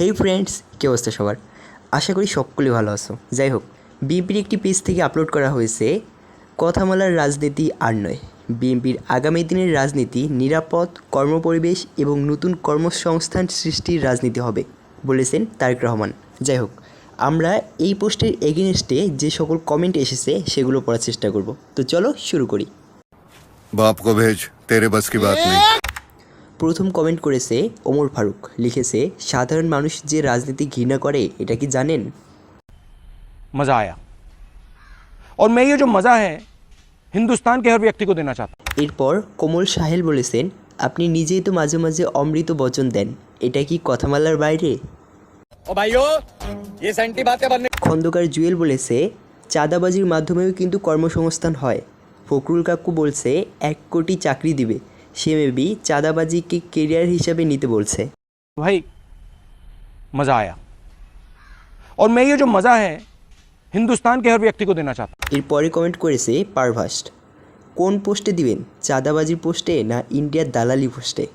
হেই friends কী অবস্থা সবার? আশা করি সকলেই ভালো আছো। যাই হোক বিএনপির একটি পেজ থেকে আপলোড করা হয়েছে কথামালার রাজনীতি আর নয়। বিএনপির আগামী দিনের রাজনীতি নিরাপদ কর্মপরিবেশ এবং নতুন কর্মসংস্থান সৃষ্টির রাজনীতি হবে বলেছেন তারেক রহমান। যাই হোক আমরা এই পোস্টের এগেনস্টে যে সকল কমেন্ট এসেছে সেগুলো পড়ার চেষ্টা করব। তো চলো শুরু করি। বাপ কবেজ তেরে বাস কি বাত নেই। প্রথম কমেন্ট করেছে ওমর ফারুক লিখেছে সাধারণ মানুষ যে রাজনীতি ঘৃণা করে এটা কি জানেন मज़ा आया और मैं ये जो मज़ा है हिंदुस्तान के हर व्यक्ति को देना चाहता हूँ এরপর কোমল সাহেল বলেছেন আপনি নিজেই তো মাঝে মাঝে অমৃত বচন দেন এটা কি কথামালার বাইরে ओ भाइयों ये सेंटी बातें बनने খন্দকার জুয়েল বলেছে চাঁদাবাজির মাধ্যমেও কিন্তু কর্মসংস্থান হয় ফখরুল কাকু বলছে এক কোটি চাকরি দিবে সে মেবি চাঁদাবাজিকে কেরিয়ার হিসাবে নিতে বলছে भाई मज़ा आया और मैं ये जो मज़ा है हिंदुस्तान के हर व्यक्ति को देना चाहता हूँ এরপরে কমেন্ট করেছে পারভাস্ট কোন পোস্টে দিবেন চাঁদাবাজির পোস্টে না ইন্ডিয়ার দালালি পোস্টে